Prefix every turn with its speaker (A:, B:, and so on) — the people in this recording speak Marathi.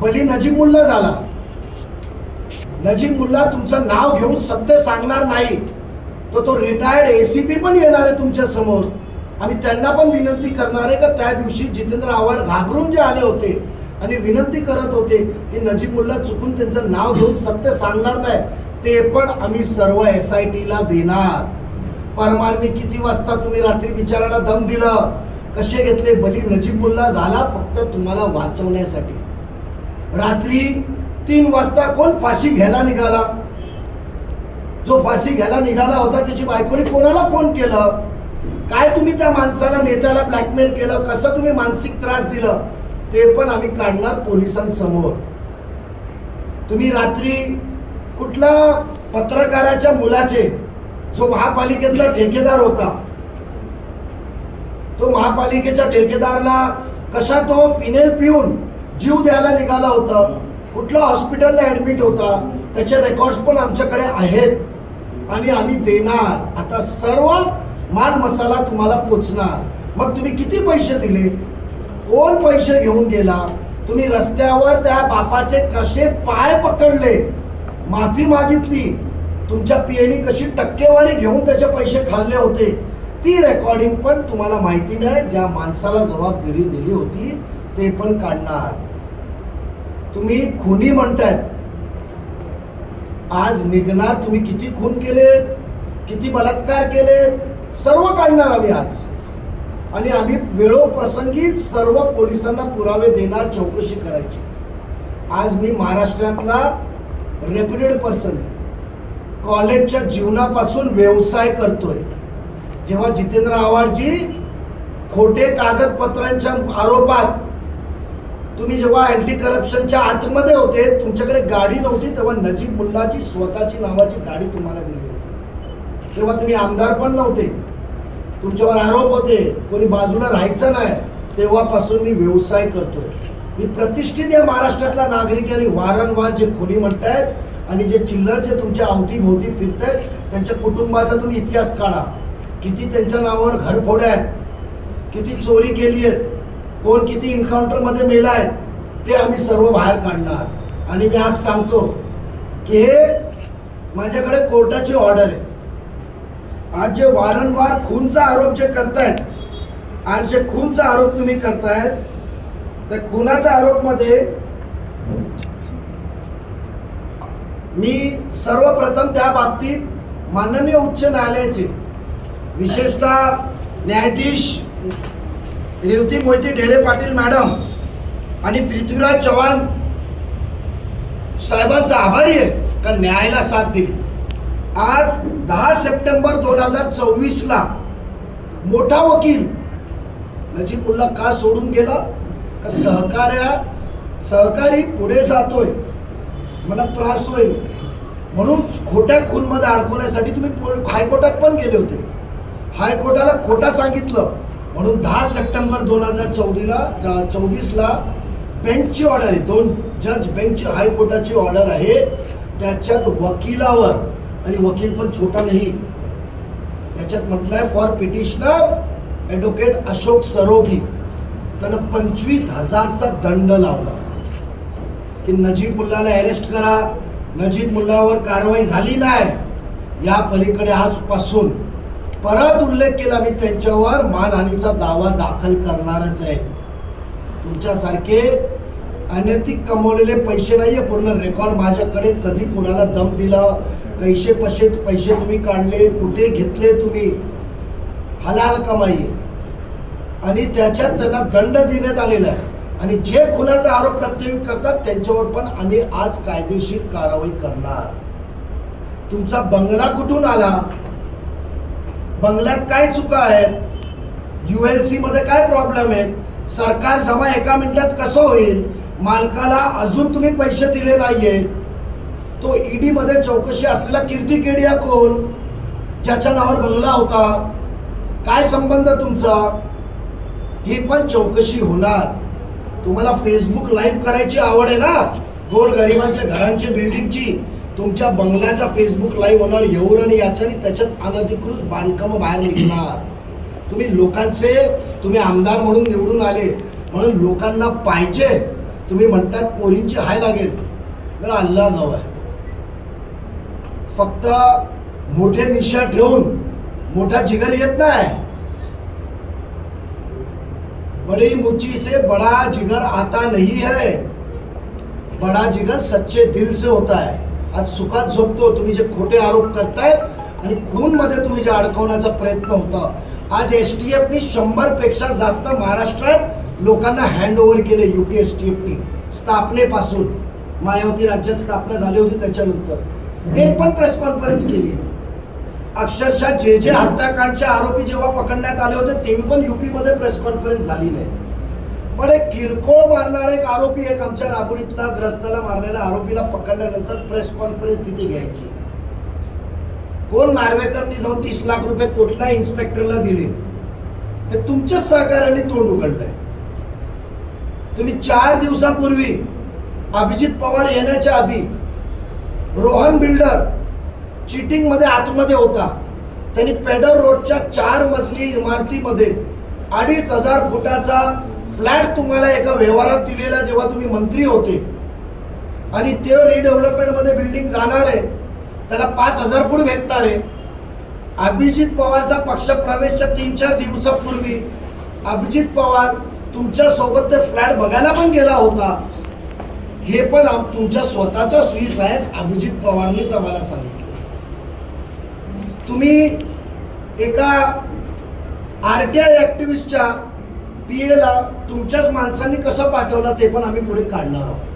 A: बली नजीब मुल्ला झाला. नजीब मुल्ला तुमचं नाव घेऊन सत्य सांगणार नाही. तर तो रिटायर्ड एसीपी पण येणार आहे तुमच्यासमोर. आम्ही त्यांना पण विनंती करणार आहे का त्या दिवशी जितेंद्र आव्हाड घाबरून जे आले होते आणि विनंती करत होते की नजीब मुल्ला चुकून त्यांचं नाव घेऊन सत्य सांगणार नाही ते पण आम्ही सर्व एस आय टीला देणार. परमारने किती वाजता तुम्ही रात्री विचारायला दम दिलं? कसे घेतले? बली नजीब मुल्ला झाला फक्त तुम्हाला वाचवण्यासाठी. रात्री तीन वाजता कोण फाशी घ्यायला निघाला? जो फाशी घ्यायला निघाला होता त्याची बायकोने कोणाला फोन केलं? काय तुम्ही त्या माणसाला नेत्याला ब्लॅकमेल केलं? कसं तुम्ही मानसिक त्रास दिलं? ते पण आम्ही काढणार पोलिसांसमोर. तुम्ही रात्री कुठला पत्रकाराच्या मुलाचे जो महापालिकेतला ठेकेदार होता तो महापालिकेच्या ठेकेदारला कशा तो फिनेल पिऊन जीव द्यायला निघाला होता. कुठल्या हॉस्पिटलला ॲडमिट होता. त्याचे रेकॉर्ड्स पण आमच्याकडे आहेत. आणि आम्ही देणार. आता सर्व माल मसाला तुम्हाला पोचणार. मग तुम्ही किती पैसे दिले? कोण पैसे घेऊन गेला? तुम्ही रस्त्यावर त्या बापाचे कसे पाय पकडले? माफी मागितली. तुमच्या पियणी कशी टक्केवारी घेऊन त्याचे पैसे खाल्ले होते? ती रेकॉर्डिंग पण तुम्हाला माहिती नाही. ज्या माणसाला जबाबदारी दिली होती ते पण काढणार. तुम्ही खुनी म्हणतायत. आज निघणार तुम्ही किती खून केलेत किती बलात्कार केले सर्व काढणार आम्ही आज. आणि आम्ही वेळोप्रसंगी सर्व पोलिसांना पुरावे देणार चौकशी करायची. आज मी महाराष्ट्रातला रेप्युटेड पर्सन आहे. कॉलेजच्या जीवनापासून व्यवसाय करतोय. जेव्हा जितेंद्र आव्हाडजी खोटे कागदपत्रांच्या आरोपात तुम्ही जेव्हा अँटी करप्शनच्या आतमध्ये होते तुमच्याकडे गाडी नव्हती तेव्हा नजीब मुल्लाची स्वतःची नावाची गाडी तुम्हाला दिली होती. तेव्हा तुम्ही आमदार पण नव्हते. तुमच्यावर आरोप होते कोणी बाजूला राहायचं नाही तेव्हापासून मी व्यवसाय करतोय. मी प्रतिष्ठित या महाराष्ट्रातल्या नागरिक आणि वारंवार जे खुनी म्हणतायत आणि जे चिल्लर जे तुमच्या अवतीभोवती फिरत आहेत त्यांच्या कुटुंबाचा तुम्ही इतिहास काढा. किती त्यांच्या नावावर घरफोड्या आहेत किती चोरी केली आहेत कोण किती इन्काउंटरमध्ये मेला आहे ते आम्ही सर्व बाहेर काढणार. आणि मी आज सांगतो की हे माझ्याकडे कोर्टाची ऑर्डर आहे. आज जे वारंवार खूनचा आरोप जे करतायत आज जे खूनचा आरोप तुम्ही करतायत त्या खुनाच्या आरोपमध्ये मी सर्वप्रथम त्या बाबतीत माननीय उच्च न्यायालयाचे विशेषतः न्यायाधीश रेवती मोहिते ढेरे पाटील मॅडम आणि पृथ्वीराज चव्हाण साहेबांचा आभारी आहे का न्यायाला साथ दिली. आज दहा सप्टेंबर दोन हजार चोवीसला मोठा वकील नजीबुल्ला का सोडून गेला? का सहकार्या सहकारी पुढे जातोय? मला त्रास होईल. म्हणून खोट्या खूनमध्ये अडकवण्यासाठी तुम्ही हायकोर्टात पण गेले होते. हायकोर्टाला खोटा सांगितलं. म्हणून दहा सप्टेंबर दोन हजार चौदीला चोवीसला बेंचची ऑर्डर आहे दोन जज बेंच हायकोर्टाची ऑर्डर आहे. त्याच्यात वकिलावर आणि वकील पण छोटा नाही. याच्यात म्हटलंय for petitioner advocate Ashok Sarogi. त्यानं पंचवीस हजारचा दंड लावला. की नजीब मुल्लाला अरेस्ट करा. नजीब मुल्लावर कारवाई झाली नाही. या पलीकडे आजपासून परत उल्लेख केला मी त्यांच्यावर मानहानीचा दावा दाखल करणारच आहे. तुमच्यासारखे अनैतिक कमवलेले पैसे नाही आहे पूर्ण रेकॉर्ड माझ्याकडे. कधी कोणाला दम दिला? कैसे पैसे पैसे तुम्ही काढले? कुठे घेतले तुम्ही? हलाल कमाई आणि त्याच्यात त्यांना दंड देण्यात आलेला आहे. आणि जे खुनाचा आरोप प्रत्येक करतात त्यांच्यावर पण आम्ही आज कायदेशीर कारवाई करणार. तुमचा बंगला कुठून आला? बंगल्यात काय चुका आहेत? यू एल सीमध्ये काय प्रॉब्लेम आहेत? सरकार जमा एका मिनिटात कसं होईल? मालकाला अजून तुम्ही पैसे दिले नाहीये. तो ईडी मध्ये चौकशी असलेला कीर्ती केडिया कोण? ज्याच्या नावावर बंगला होता. काय संबंध तुमचा? ही पण चौकशी होणार. तुम्हाला फेसबुक लाईव्ह करायची आवड आहे ना? गोर गरिबांच्या घरांची बिल्डिंगची तुमच्या बंगल्याचा फेसबुक लाईव्ह होणार येऊर आणि याच्याने त्याच्यात अनधिकृत बांधकाम बाहेर निघणार. तुम्ही लोकांचे तुम्ही आमदार म्हणून निवडून आले म्हणून लोकांना पाहिजे. तुम्ही म्हणतात पोरींची हाय लागेल. मला अल्ला गाव आहे. फक्त मोठे मिशा ठेवून मोठा जिगर येत नाही. बड़ी मुची से बड़ा जिगर आता नहीं है. बड़ा जिगर सच्चे दिल से होता है. आज सुखात झोपतो तुम्ही जे खोटे आरोप करताय आणि खूनमध्ये तुम्ही जे अडकवण्याचा प्रयत्न होता. आज एस टी एफनी शंभरपेक्षा जास्त महाराष्ट्रात लोकांना हँड ओव्हर केले युपी एस टी एफनी स्थापनेपासून. मायावती राज्यात स्थापना झाली होती त्याच्यानंतर. एक पण प्रेस कॉन्फरन्स केली. अक्षरशः जे जे हत्याकांडचे आरोपी जेव्हा पकडण्यात आले होते तेव्हा पण यूपीमध्ये प्रेस कॉन्फरन्स झाली नाही. पण एक किरकोळ मारणारा एक आरोपी एक आमच्या राबुरीतला ग्रस्ताला मारलेल्या आरोपीला पकडल्यानंतर प्रेस कॉन्फरन्स तिथे घ्यायची. कोण नार्वेकरनी जाऊन तीस लाख रुपये कुठल्या इन्स्पेक्टरला दिले? हे तुमच्याच सहकार्याने तोंड उघडलंय. तुम्ही चार दिवसापूर्वी अभिजित पवार येण्याच्या आधी रोहन बिल्डर चिटिंगमध्ये आतमध्ये होता. त्यांनी पेडर रोडच्या चार मजली इमारतीमध्ये अडीच हजार फुटाचा फ्लॅट तुम्हाला एका व्यवहारात दिलेला जेव्हा तुम्ही मंत्री होते आणि ते रिडेव्हलपमेंटमध्ये बिल्डिंग जाणार आहे त्याला पाच हजार फूट भेटणार आहे. अभिजित पवारचा पक्षप्रवेशच्या तीन चार दिवसापूर्वी अभिजित पवार तुमच्यासोबत ते फ्लॅट बघायला पण गेला होता. हे पण आम- तुमच्या स्वतःच्या स्वीस आहेत अभिजित पवारनेच आम्हाला सांगितलं. तुम्ही एका आर टी आय ॲक्टिव्हिस्टच्या पी एला तुमच्याच माणसांनी कसं पाठवलं ते पण आम्ही पुढे काढणार आहोत.